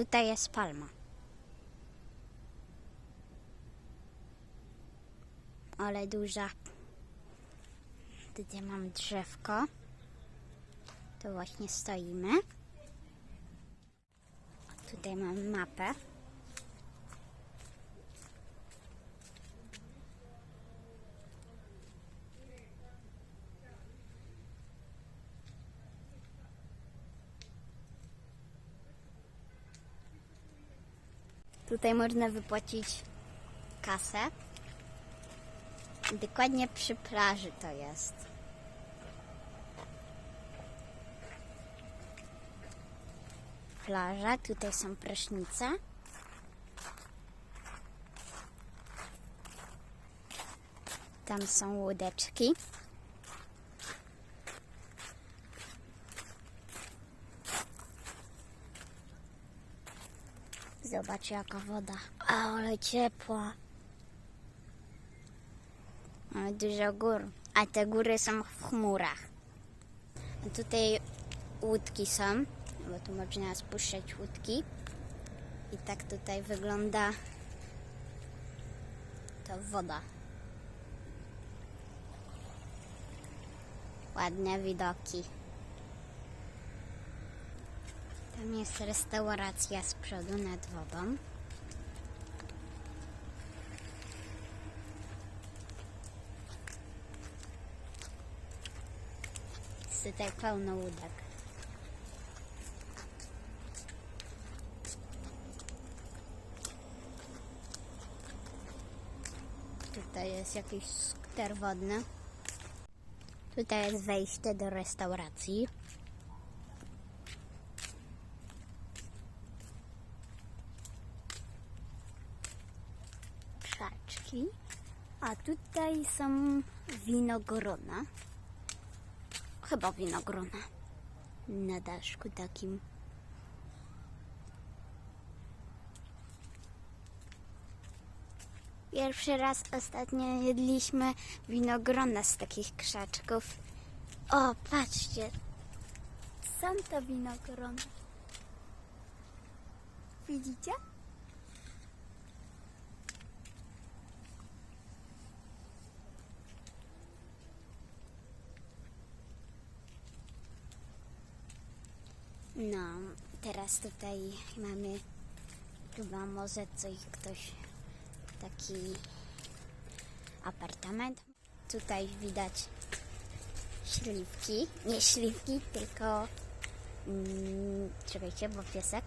tutaj jest palma. Ale duża. Tutaj mam drzewko. To właśnie stoimy. Tutaj mam mapę. Tutaj można wypłacić kasę. Dokładnie przy plaży to jest. Plaża, tutaj są prysznice. Tam są łódeczki. Zobacz jaka woda. Ale ciepła. Mamy dużo gór. A te góry są w chmurach. A tutaj łódki są, bo tu można spuszczać łódki. I tak tutaj wygląda to woda. Ładne widoki. Tam jest restauracja z przodu nad wodą. Jest tutaj pełno łódek. Tutaj jest jakiś skuter wodny. Tutaj jest wejście do restauracji. Krzaczki. A tutaj są winogrona. Chyba winogrona. Na daszku takim. Pierwszy raz ostatnio jedliśmy winogrona z takich krzaczków. O, patrzcie. Są to winogrona. Widzicie? No, teraz tutaj mamy chyba może coś, ktoś taki apartament. Tutaj widać śliwki, nie śliwki, tylko mm, czekajcie, bo piesek.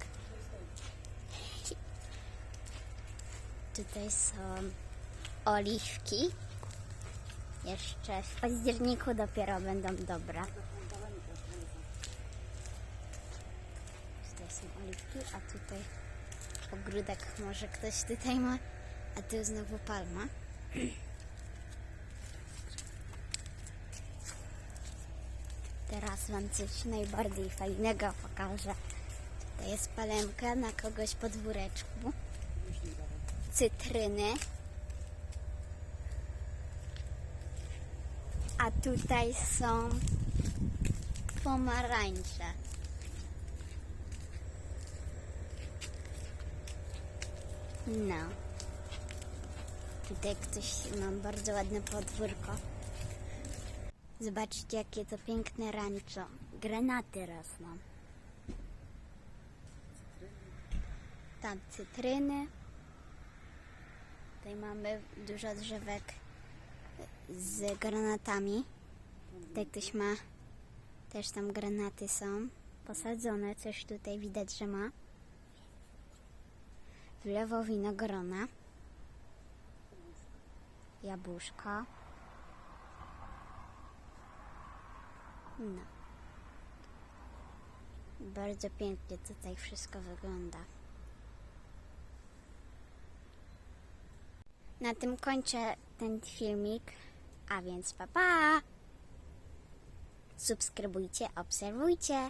Tutaj są oliwki. Jeszcze w październiku dopiero będą dobre. Tutaj są a tutaj ogródek może ktoś tutaj ma, a tu znowu palma. Teraz wam coś najbardziej fajnego pokażę. To jest palemka na kogoś podwóreczku. Cytryny. A tutaj są pomarańcze. No. Tutaj ktoś ma bardzo ładne podwórko. Zobaczcie, jakie to piękne rancho. Granaty rosną. Tam cytryny. Tutaj mamy dużo drzewek z granatami. Tutaj ktoś ma, też tam granaty są posadzone. Coś tutaj widać, że ma. W lewo winogrona. Jabłuszka. No. Bardzo pięknie tutaj wszystko wygląda. Na tym kończę ten filmik, a więc pa pa! Subskrybujcie, obserwujcie.